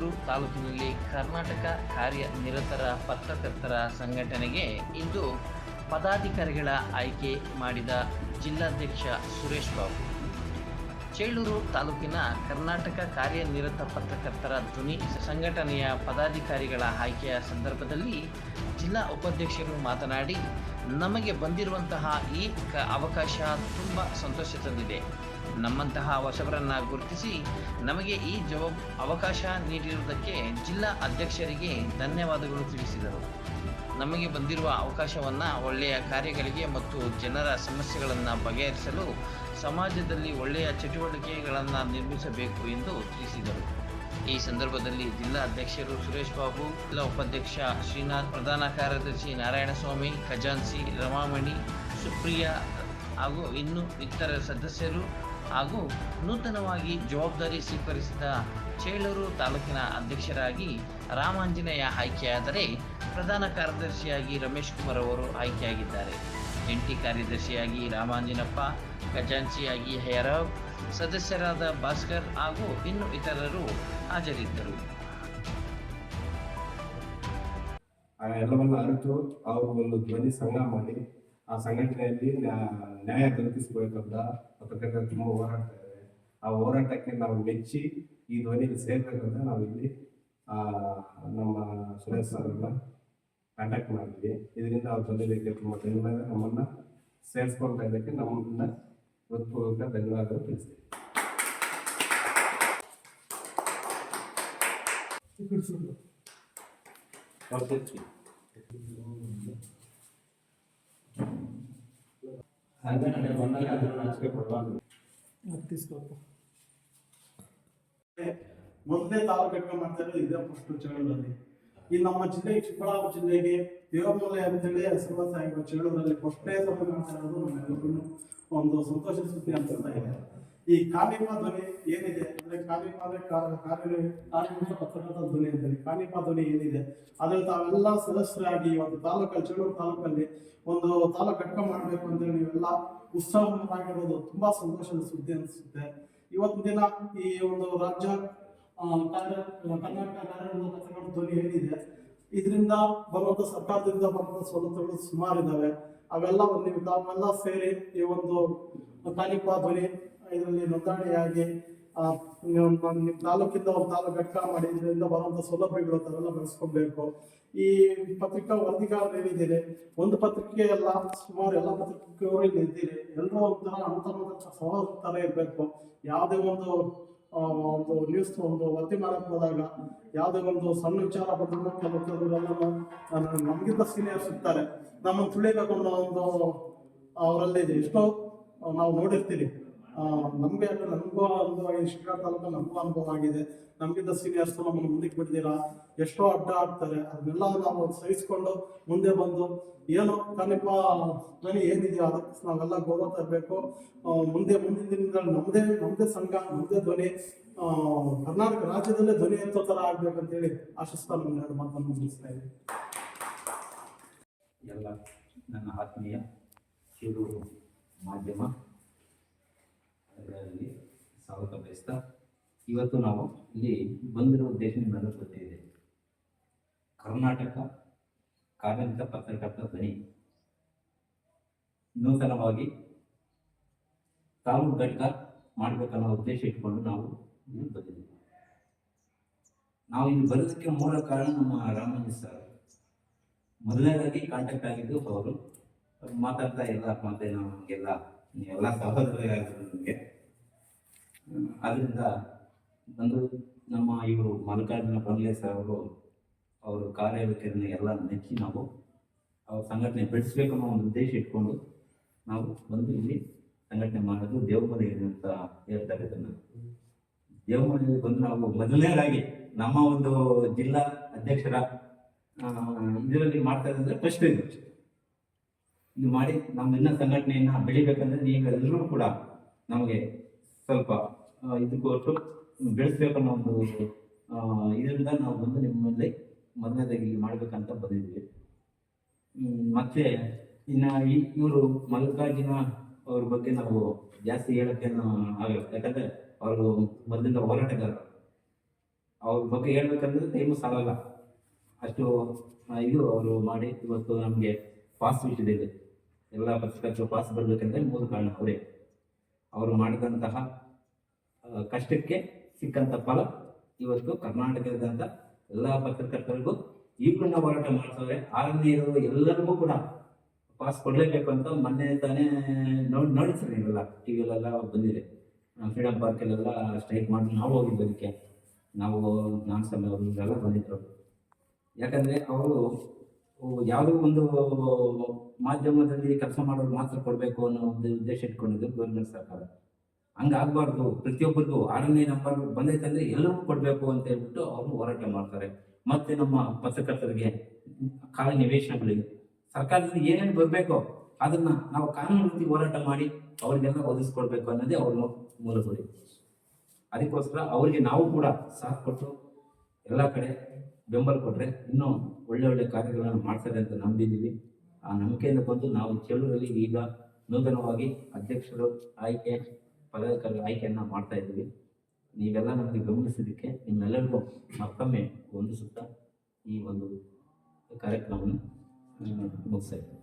ಚೇಳೂರು ತಾಲೂಕಿನಲ್ಲಿ ಕರ್ನಾಟಕ ಕಾರ್ಯನಿರತರ ಪತ್ರಕರ್ತರ ಸಂಘಟನೆಗೆ ಇಂದು ಪದಾಧಿಕಾರಿಗಳ ಆಯ್ಕೆ ಮಾಡಿದ ಜಿಲ್ಲಾಧ್ಯಕ್ಷ ಸುರೇಶ್ ಬಾಬು. ಚೇಳೂರು ತಾಲೂಕಿನ ಕರ್ನಾಟಕ ಕಾರ್ಯನಿರತ ಪತ್ರಕರ್ತರ ಧ್ವನಿ ಸಂಘಟನೆಯ ಪದಾಧಿಕಾರಿಗಳ ಆಯ್ಕೆಯ ಸಂದರ್ಭದಲ್ಲಿ ಜಿಲ್ಲಾ ಉಪಾಧ್ಯಕ್ಷರು ಮಾತನಾಡಿ, ನಮಗೆ ಬಂದಿರುವಂತಹ ಈ ಅವಕಾಶ ತುಂಬ ಸಂತೋಷ ತಂದಿದೆ. ನಮ್ಮಂತಹ ಹೊಸಬರನ್ನು ಗುರುತಿಸಿ ನಮಗೆ ಈ ಜವಾಬ್ ಅವಕಾಶ ನೀಡಿರುವುದಕ್ಕೆ ಜಿಲ್ಲಾ ಅಧ್ಯಕ್ಷರಿಗೆ ಧನ್ಯವಾದಗಳು ತಿಳಿಸಿದರು. ನಮಗೆ ಬಂದಿರುವ ಅವಕಾಶವನ್ನು ಒಳ್ಳೆಯ ಕಾರ್ಯಗಳಿಗೆ ಮತ್ತು ಜನರ ಸಮಸ್ಯೆಗಳನ್ನು ಬಗೆಹರಿಸಲು ಸಮಾಜದಲ್ಲಿ ಒಳ್ಳೆಯ ಚಟುವಟಿಕೆಗಳನ್ನು ನಿರ್ಮಿಸಬೇಕು ಎಂದು ತಿಳಿಸಿದರು. ಈ ಸಂದರ್ಭದಲ್ಲಿ ಜಿಲ್ಲಾ ಅಧ್ಯಕ್ಷರು ಸುರೇಶ್ ಬಾಬು, ಜಿಲ್ಲಾ ಉಪಾಧ್ಯಕ್ಷ ಶ್ರೀನಾಥ್, ಪ್ರಧಾನ ಕಾರ್ಯದರ್ಶಿ ನಾರಾಯಣಸ್ವಾಮಿ ಖಜಾನ್ಸಿ ರಮಾಮಣಿ, ಸುಪ್ರಿಯಾ ಹಾಗೂ ಇನ್ನು ಇತರ ಸದಸ್ಯರು ಹಾಗೂ ನೂತನವಾಗಿ ಜವಾಬ್ದಾರಿ ಸ್ವೀಕರಿಸಿದ ಚೇಳೂರು ತಾಲೂಕಿನ ಅಧ್ಯಕ್ಷರಾಗಿ ರಾಮಾಂಜನೇಯ ಆಯ್ಕೆಯಾದರೆ ಪ್ರಧಾನ ಕಾರ್ಯದರ್ಶಿಯಾಗಿ ರಮೇಶ್ ಕುಮಾರ್ ಅವರು ಆಯ್ಕೆಯಾಗಿದ್ದಾರೆ. ಜಂಟಿ ಕಾರ್ಯದರ್ಶಿಯಾಗಿ ರಾಮಾಂಜಿನಪ್ಪ ಖಜಾಂಚಿಯಾಗಿ ಹೇರಾವ್ ಸದಸ್ಯರಾದ ಭಾಸ್ಕರ್ ಹಾಗೂ ಇನ್ನು ಇತರರು ಹಾಜರಿದ್ದರು. ಆ ಎಲ್ಲವನ್ನು ಅರಿತು ಅವರು ಒಂದು ಧ್ವನಿ ಸಂಘ ಮಾಡಿ ಆ ಸಂಘಟನೆಯಲ್ಲಿ ನ್ಯಾ- ನ್ಯಾಯ ದೊರಕಿಸಬೇಕಂತ ಪತ್ರಕರ್ತರು ತುಂಬ ಹೋರಾಡ್ತಾ ಇದ್ದಾರೆ ಆ ಹೋರಾಟಕ್ಕೆ ನಾವು ಮೆಚ್ಚಿ ಈ ಧ್ವನಿಗೆ ಸೇರ್ಬೇಕಂತ ನಾವು ಇಲ್ಲಿ ಆ, ನಮ್ಮ ಸುರೇಶ್ ಸರ್ನ ಕಾಂಟ್ಯಾಕ್ಟ್ ಮಾಡಿದ್ವಿ ಇದರಿಂದ ಅವ್ರ ಜೊತೆ ಕೆಲಸ ಧನ್ಯವಾದ. ನಮ್ಮನ್ನ ಸೇರಿಸ್ಕೊಳ್ತಾ ಇದಕ್ಕೆ ನಮ್ಮನ್ನ ಹೃತ್ಪೂರ್ವಕ ಧನ್ಯವಾದಗಳು ತಿಳಿಸ್ತೀವಿ. ಮೊದಲನೇ ತಾಲೂಕು ಘಟಕ ಮಾಡ್ತಾ ಇರೋದು ಇದೇ ಫಸ್ಟ್ ಚೇಳೂರಲ್ಲಿ ಈ ನಮ್ಮ ಜಿಲ್ಲೆ, ಚಿಕ್ಕಬಳ್ಳಾಪುರ ಜಿಲ್ಲೆಗೆ ದೇವಮೂಲೆ ಅಂತೇಳಿ ಆಗಿರುವ ಚೇಳೂರಲ್ಲಿ ಮಾಡ್ತಾ ಇರೋದು ನಮ್ಮೆಲ್ಲರಿಗೂ ಒಂದು ಸಂತೋಷದ ಸುದ್ದಿ ಅಂತ ಇದೆ. ಈ ಕಾನಿಪ ಧ್ವನಿ ಏನಿದೆ? ಅಂದ್ರೆ ಕಾನಿಪ ಅಂದ್ರೆ ಕಾ- ಕಾರ್ಯ ಕಾರ್ಮಿಕ ಪತ್ರಕರ್ತರ ಧ್ವನಿ ಅಂತೇಳಿ. ಕಾನಿಪ ಧ್ವನಿ ಏನಿದೆ? ಅದ್ರಲ್ಲಿ ತಾವೆಲ್ಲ ಸದಸ್ಯರಾಗಿ ಒಂದು ತಾಲೂಕಲ್ಲಿ ಚೇಳೂರು ತಾಲೂಕಲ್ಲಿ ಒಂದು ತಾಲೂಕು ಘಟಕ ಮಾಡಬೇಕು ಅಂತೇಳಿ ನೀವೆಲ್ಲ ಉತ್ಸಾಹವಾಗಿರೋದು ತುಂಬಾ ಸಂತೋಷದ ಸುದ್ದಿ ಅನಿಸುತ್ತೆ. ಇವತ್ತಿನ ದಿನ ಈ ಒಂದು ರಾಜ್ಯ ಕರ್ನಾಟಕ ಪತ್ರಕರ್ತರ ಧ್ವನಿ ಏನಿದೆ ಇದರಿಂದ ಬರುವಂತ ಸರ್ಕಾರದಿಂದ ಬರುವಂತ ಸವಲತ್ತುಗಳು ಸುಮಾರು ಇದಾವೆ ಅವೆಲ್ಲ ಒಂದು ತಾವೆಲ್ಲ ಸೇರಿ ಈ ಒಂದು ತಾಲೂಕು ಧ್ವನಿ ಇದರಲ್ಲಿ ನೋಂದಣಿಯಾಗಿ ತಾಲೂಕಿಂದ ಒಂದು ತಾಲೂಕು ಘಟಕ ಮಾಡಿ ಇದರಿಂದ ಬರುವಂತ ಸೌಲಭ್ಯಗಳು ತಾವೆಲ್ಲ ಬೆಳೆಸ್ಕೊಬೇಕು. ಈ ಪತ್ರಿಕಾ ವರದಿಗಾರರು ಏನಿದ್ದೀರಿ ಒಂದು ಪತ್ರಿಕೆ ಎಲ್ಲ ಸುಮಾರು ಎಲ್ಲ ಪತ್ರಿಕೆಯವರು ಇಲ್ಲಿ ಇದ್ದೀರಿ. ಎಲ್ಲರೂ ಒಂಥರ ಅನುತಮ ಸಹೋದರ ಇರಬೇಕು. ಯಾವುದೇ ಒಂದು ಒಂದು ನ್ಯೂಸ್ ಒಂದು ವರದಿ ಮಾಡಕ್ಕೆ ಹೋದಾಗ ಯಾವುದೇ ಒಂದು ಸಣ್ಣ ವಿಚಾರ ಬಂದ್ರು ಕೆಲವು ಕೆಲವರೆಲ್ಲ ನಮಗಿಂತ ಸೀನಿಯರ್ಸ್ ಇರ್ತಾರೆ ನಮ್ಮನ್ನು ತುಳಿಬೇಕು ಅನ್ನೋ ಒಂದು ಅವರಲ್ಲಿ ಎಷ್ಟೋ ನಾವು ನೋಡಿರ್ತೀವಿ. ನಮ್ಗೆ ಅದು ನಮಗೂ ಅನುಭವ ಶಿಕ್ಷಣ ತಾಲೂಕು ನಮಗೂ ಅನುಭವ ಆಗಿದೆ. ನಮಗಿಂತ ಸೀನಿಯರ್ಸ್ ನಮ್ಮನ್ನು ಮುಂದಕ್ಕೆ ಬಿಡ್ತೀರಾ ಎಷ್ಟೋ ಅಡ್ಡ ಆಗ್ತಾರೆ. ಅದನ್ನೆಲ್ಲ ನಾವು ಸಹಿಸಿಕೊಂಡು ಮುಂದೆ ಬಂದು ಏನು ಕನಿಪ ನನಗೆ ಏನಿದೆಯೋ ಅದಕ್ಕೆ ನಾವೆಲ್ಲ ಗೌರವ ತರಬೇಕು. ಮುಂದೆ ಮುಂದಿನ ದಿನಗಳಲ್ಲಿ ನಮ್ಮದೇ ನಮ್ಮದೇ ಸಂಘ ನಮ್ಮದೇ ಧ್ವನಿ ಕರ್ನಾಟಕ ರಾಜ್ಯದಲ್ಲೇ ಧ್ವನಿ ಎತ್ತೋ ಥರ ಆಗ್ಬೇಕಂತೇಳಿ ಆಶಿಸ್ತಾ ನಮ್ಗೆ ಎರಡು ಮಾತನ್ನು ಮುಗಿಸ್ತಾ ಇದ್ದೀನಿ. ಎಲ್ಲ ನನ್ನ ಆತ್ಮೀಯ ಕಿರು ಮಾಧ್ಯಮ. ಅದರಲ್ಲಿ ಸ್ವಾಗತ ಬಯಸ್ತಾ ಇವತ್ತು ನಾವು ಇಲ್ಲಿ ಬಂದಿರೋ ಉದ್ದೇಶ ನಿಮ್ಮೆಲ್ಲರಿಗೂ ಗೊತ್ತಿದೆ. ಕರ್ನಾಟಕ ಕಾರ್ಮಿಕ ಪತ್ರಕರ್ತ ಧ್ವನಿ. ನೂತನವಾಗಿ ತಾಲೂಕು ಘಟಕ ಮಾಡಬೇಕನ್ನೋ ಉದ್ದೇಶ ಇಟ್ಕೊಂಡು ನಾವು ಇಲ್ಲಿ ಬಂದಿದ್ದೀವಿ. ನಾವು ಇಲ್ಲಿ ಬರೋದಕ್ಕೆ ಮೂಲ ಕಾರಣ ನಮ್ಮ ರಾಮಂಜ ಸರ್. ಮೊದಲನೇದಾಗಿ ಕಾಂಟ್ಯಾಕ್ಟ್ ಆಗಿದ್ದು ಅವರು. ಮಾತಾಡ್ತಾ ಎಲ್ಲ ಮತ್ತೆ ನಮಗೆಲ್ಲ. ಎಲ್ಲ ಸಹೋದರ ನಮಗೆ. ಅದರಿಂದ ಬಂದು ನಮ್ಮ ಇವರು ಮಲ್ಲಿಕಾರ್ಜುನ ಬಂಗ್ಲೆ ಸರ್ ಅವರು ಅವರು ಕಾರ್ಯವೈಖರಿನ ಎಲ್ಲ ನೆಚ್ಚಿ ನಾವು ಅವ್ರ ಸಂಘಟನೆ ಬೆಳೆಸ್ಬೇಕು ಅನ್ನೋ ಒಂದು ಉದ್ದೇಶ ಇಟ್ಕೊಂಡು ನಾವು ಬಂದು ಇಲ್ಲಿ ಸಂಘಟನೆ ಮಾಡೋದು ದೇವಮನೆ ಅಂತ ಹೇಳ್ತಾರೆ ಇದನ್ನು ದೇವಮನೆಯಲ್ಲಿ ಬಂದು ನಾವು ಮೊದಲನೇದಾಗಿ ನಮ್ಮ ಒಂದು ಜಿಲ್ಲಾ ಅಧ್ಯಕ್ಷರ ಇದರಲ್ಲಿ ಮಾಡ್ತಾ ಇದ್ರೆ ಫಸ್ಟ್ ಇದು. ಇದು ಮಾಡಿ ನಮ್ಮ ಇನ್ನೂ ಸಂಘಟನೆಯನ್ನು ಬೆಳಿಬೇಕಂದ್ರೆ ನೀವೆಲ್ಲರೂ ಕೂಡ ನಮಗೆ ಸ್ವಲ್ಪ ಆ, ಇದು ಕೊಟ್ಟು ಬೆಳೆಸ್ಬೇಕನ್ನೋ ಒಂದು ಇದರಿಂದ ನಾವು ಬಂದು ನಿಮ್ಮಲ್ಲಿ ಮೊದಲನೇದಾಗಿ ಮಾಡ್ಬೇಕಂತ ಬಂದಿದ್ವಿ ಮತ್ತೆ ಇನ್ನ ಇವರು ಮಲ್ಲಿಕಾರ್ಜುನ ಅವ್ರ ಬಗ್ಗೆ ನಾವು ಜಾಸ್ತಿ ಹೇಳಕ್ಕೆ ಆಗಲ್ಲ. ಯಾಕಂದ್ರೆ ಅವರು ಮೊದಲಿಂದ ಹೋರಾಟಗಾರರು ಅವ್ರ ಬಗ್ಗೆ ಹೇಳ್ಬೇಕಂದ್ರೆ ಟೈಮು ಸಾಲಲ್ಲ. ಅಷ್ಟು ಇದು ಅವರು ಮಾಡಿ ಇವತ್ತು ನಮಗೆ ಪಾಸ್ ವಿಷಯದಲ್ಲಿ ಎಲ್ಲ ಪತ್ರಕರ್ತರು ಪಾಸ್ ಬರಬೇಕಂದ್ರೆ ಮೂರು ಕಾರಣ ಅವರೇ. ಅವರು ಮಾಡಿದಂತಹ ಕಷ್ಟಕ್ಕೆ ಸಿಕ್ಕಂಥ ಫಲ ಇವತ್ತು ಕರ್ನಾಟಕದಂಥ ಎಲ್ಲ ಪತ್ರಕರ್ತರಿಗೂ ಈಗಲೂ ನಾವು ಹೋರಾಟ ಮಾಡ್ತವ್ರೆ ಇರೋ ಎಲ್ಲರಿಗೂ ಕೂಡ ಪಾಸ್ ಕೊಡಲೇಬೇಕು ಅಂತ ಮೊನ್ನೆ ತಾನೇ ನೋಡಿ ನೋಡಿಸ್ರಿ ನೀವೆಲ್ಲ ಟಿ ವಿಲೆಲ್ಲ ಬಂದಿದೆ. ಫ್ರೀಡಮ್ ಪಾರ್ಕಲ್ಲೆಲ್ಲ ಸ್ಟ್ರೈಕ್ ಮಾಡಿ ನಾವು ಹೋಗಿದ್ದು ಅದಕ್ಕೆ. ನಾವು ನಾನು ಸಮಯ ಅವರು ಬಂದಿದ್ರು. ಯಾಕಂದರೆ ಅವರು ಯಾವುದೋ ಒಂದು ಮಾಧ್ಯಮದಲ್ಲಿ ಕೆಲಸ ಮಾಡೋರು ಮಾತ್ರ ಕೊಡಬೇಕು ಅನ್ನೋ ಒಂದು ಉದ್ದೇಶ ಇಟ್ಕೊಂಡಿದ್ರು ಗೌರ್ಮೆಂಟ್ ಸರ್ಕಾರ. ಹಂಗಾಗಬಾರ್ದು. ಪ್ರತಿಯೊಬ್ಬರಿಗೂ ಆರನೇ ನಂಬರ್ ಬಂದೈತಂದ್ರೆ ಎಲ್ಲರಿಗೂ ಕೊಡಬೇಕು ಅಂತ ಹೇಳ್ಬಿಟ್ಟು ಅವರು ಹೋರಾಟ ಮಾಡ್ತಾರೆ. ಮತ್ತೆ ನಮ್ಮ ಪತ್ರಕರ್ತರಿಗೆ ಕಾಲ ನಿವೇಶನಗಳಿಗೆ. ಸರ್ಕಾರದಿಂದ ಏನೇನು ಬರಬೇಕು ಅದನ್ನ ನಾವು ಕಾನೂನು ರೀತಿ ಹೋರಾಟ ಮಾಡಿ ಅವ್ರಿಗೆಲ್ಲ ಒದಗಿಸ್ಕೊಡ್ಬೇಕು ಅನ್ನೋದೇ ಅವ್ರ ಮೂಲ ಗುರಿ. ಅದಕ್ಕೋಸ್ಕರ ಅವರಿಗೆ ನಾವು ಕೂಡ ಸಾಥ್ ಕೊಟ್ಟು ಎಲ್ಲ ಕಡೆ ಬೆಂಬಲ ಕೊಟ್ಟರೆ ಇನ್ನೂ ಒಳ್ಳೆ ಒಳ್ಳೆ ಕಾರ್ಯಗಳನ್ನು ಮಾಡ್ತಾರೆ ಅಂತ ನಂಬಿದ್ದೀವಿ. ಆ ನಂಬಿಕೆಯಿಂದ ಬಂದು ನಾವು ಚೆಲುವಲ್ಲಿ ಈಗ ನೂತನವಾಗಿ ಅಧ್ಯಕ್ಷರು ಆಯ್ಕೆ ಪದಾಧಿಕಾರಿ ಆಯ್ಕೆಯನ್ನು ಮಾಡ್ತಾ ಇದ್ದೀವಿ. ನೀವೆಲ್ಲ ನಮಗೆ ಗಮನಿಸಿದ್ದಕ್ಕೆ ನಿಮ್ಮೆಲ್ಲರಿಗೂ ಮತ್ತೊಮ್ಮೆ ಒಂದು ಸುತ್ತ ಈ ಒಂದು ಕಾರ್ಯಕ್ರಮವನ್ನು ಮುಗಿಸ್ತಾ ಇದ್ದೀನಿ.